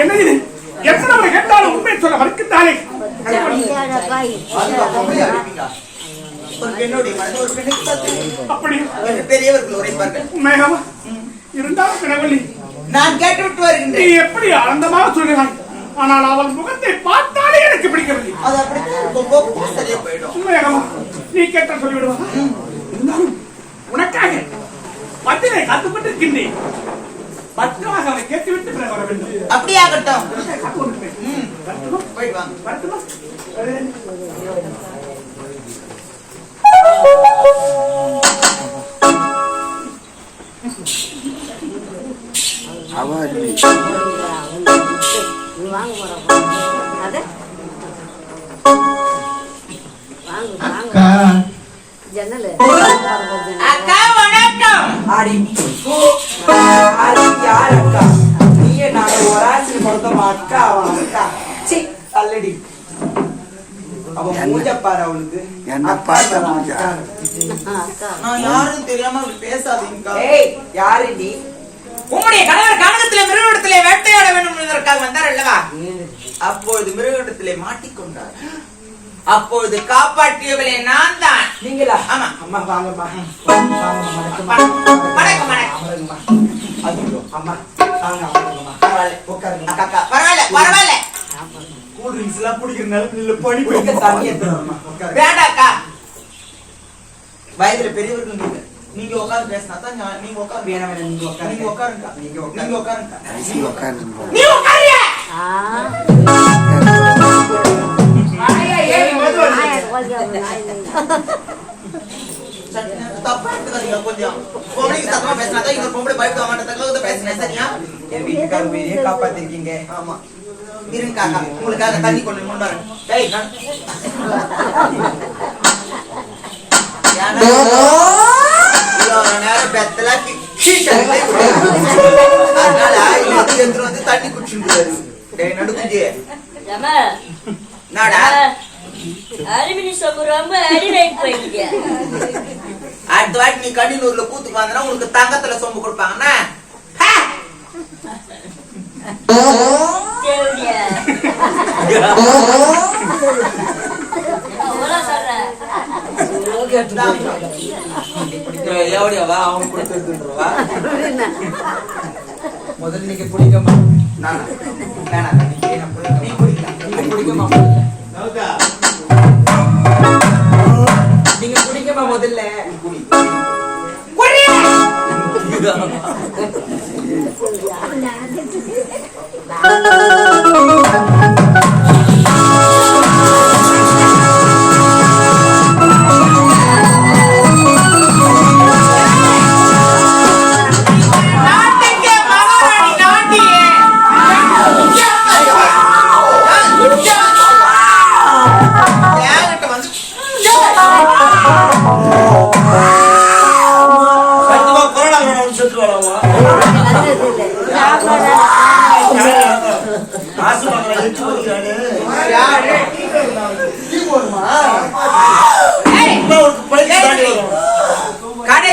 என்ன கேட்டாலும் உண்மையை சொல்ல மறுக்கின்றாலே ஒரு பெண்ணுடைய மனது ஒரு பெண்ணுக்கு அப்படி பெரியவர்கள் உரைப்பார்கள் உண்மையாவா இருந்தாலும் கிடவள்ளி நான் கேட்டு விட்டு நீ எப்படி ஆனந்தமாக சொல்கிறாய் ஆனால் அவள் முகத்தை பார்த்து எனக்கு பிடிக்கவில்லை. அது போக்கு சரியா போயிடும். நீ கேட்ட சொல்லிவிடுவா இருந்தாலும் உனக்காக பத்திரை காத்துக்கொண்டு இருக்கின்றேன் பத்திரமாக அவனை கேட்டுவிட்டு பிறகு வர வேண்டும். அப்படியே ஆகட்டும் காத்து கொண்டிருப்பேன். ம், ஜன்னல். அக்கா வணக்கம். ஆடி ஆடி யார் அக்கா? அவன் அக்கா. சி மூஞ்ச பாரு என்ன? பார்த்தா அவன் மூஞ்சா? அக்கா. அக்கா. நான் யாரும் தெரியாம பேசாதீங்கக்கா. ஏய். யாரு நீ? உம்முடைய கணவர் கானகத்திலே மிருகத்திலே வேட்டையாட வேண்டும் என்பதற்காக வந்தார் அல்லவா? அப்பொழுது மிருகத்திலே மாட்டிக்கொண்டார். அப்பொழுது காப்பாற்றியவளே நான் தான் நீங்களா? ஆமா. அம்மா வாங்கம்மா. வணக்கம் வணக்கம் அம்மா. வாங்க பரவாயில்ல. உட்காருங்க அக்கா பரவாயில்ல பரவாயில்ல. கூல் ட்ரிங்க்ஸ் எல்லாம் குடிக்கிற நிலத்துல பனி குடிக்க தண்ணி எடுத்துட்டு வாம்மா. உட்காருங்க வேண்டாம் அக்கா வயதுல பெரியவர்கள் நீங்க நீங்க உட்கார்ந்து பேசினா தான் நான்- நீங்க உட்கார்ந்து வேணாம் வேணாம் நீங்க உட்காருங்க நீங்க உட்காருங்க நீங்க உட்காருங்க. நீங்க உட்காருங்க ஐசி உட்காருங்க நீ உட்காருங்க சரி, தப்பா எடுத்துக்காதீங்க கொஞ்சம் பொம்பளைக்கு சத்தமா பேசினா தான் இன்னொரு பொம்பளை பயப்பட மாட்டேன் பேசினேன் சரியா என் வீட்டுக்காரர் உயிரையே காப்பாத்திருக்கீங்க ஆமா இருங்க காக்கா உங்களுக்காக தண்ணி கொண்டு முன் வரேன் டேய் நான் ஏன்னா, இவ்வளவு நேரம் பெத்தலா அதனால வந்து தண்ணி குடிச்சுட்டு டேய் நடுக்குஞ்சி நாடா ரொம்ப போயிட்டீங்க அடுத்த வாட்டி நீ கண்ணினூர்ல கூத்துக்கு வந்தனா உனக்கு தங்கத்துல சொம்பு கொடுப்பாங்கன்னா ஹே! தேவடியா அவ்வளோ எவடியாவா அவன் கொடுத்துருவா முதல்ல நீங்க பிடிக்கமா நீ பிடிக்கமா நீங்க பிடிக்கமா முதல்ல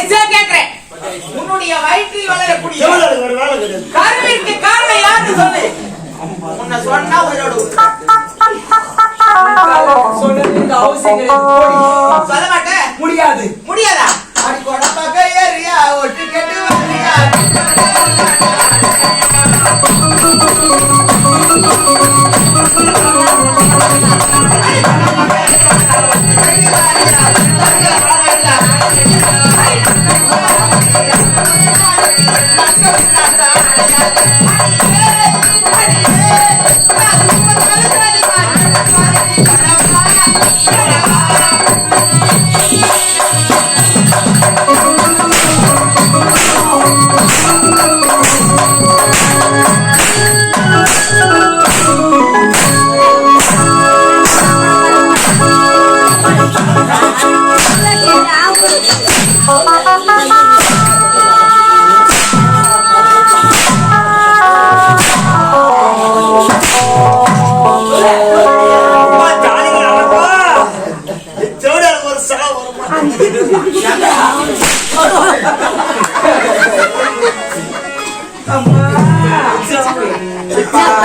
கடைசியா கேக்குறேன் உன்னுடைய வயிற்றில் வளரக்கூடிய கருவிற்கு காரணம் யாருன்னு சொல்லு. உன்னை சொன்னா உயிரோட அவசியம் கிடையாது போடி. சொல்ல மாட்டேன் முடியாது. முடியாதா?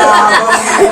album.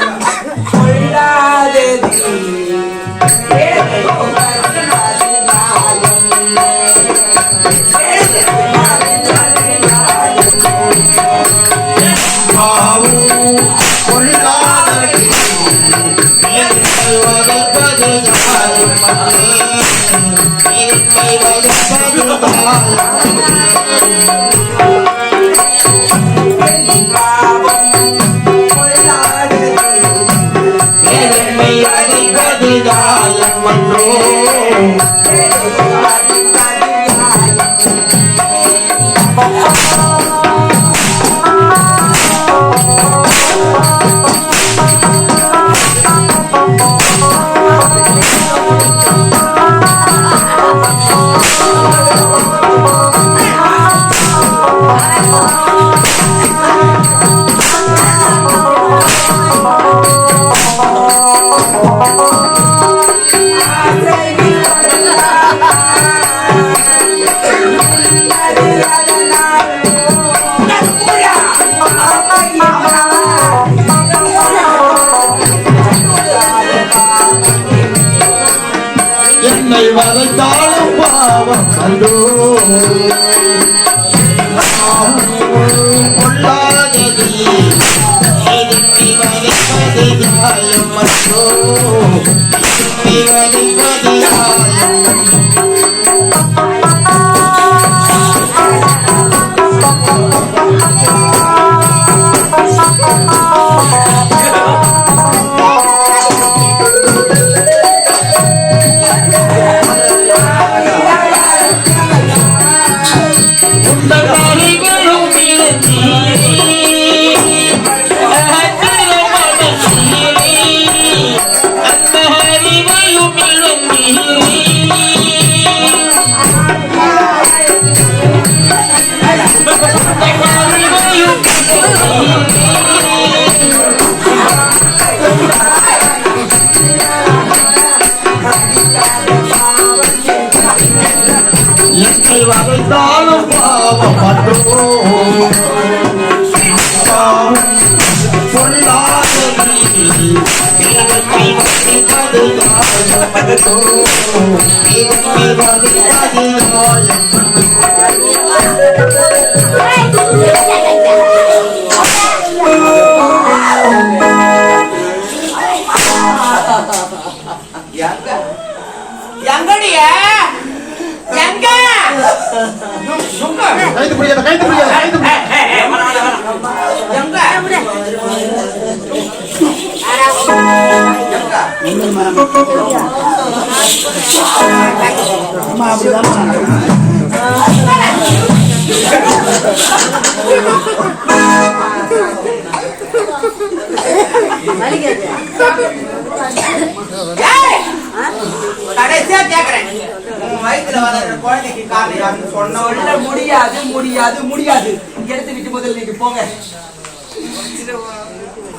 என்னை வரைத்தாலும் பாவம் கண்டோ. கொள்ளாதது வரைப்பது நியாயம் அன்றோ வரைப்பது ஏய்! கடைசியா கேக்குறேன் உன் வயித்துல வளர்ற குழந்தைக்கு காரணம் சொன்ன சொல்ல முடியாது முடியாது முடியாது எடுத்துக்கிட்டு முதல்ல நீங்க போங்க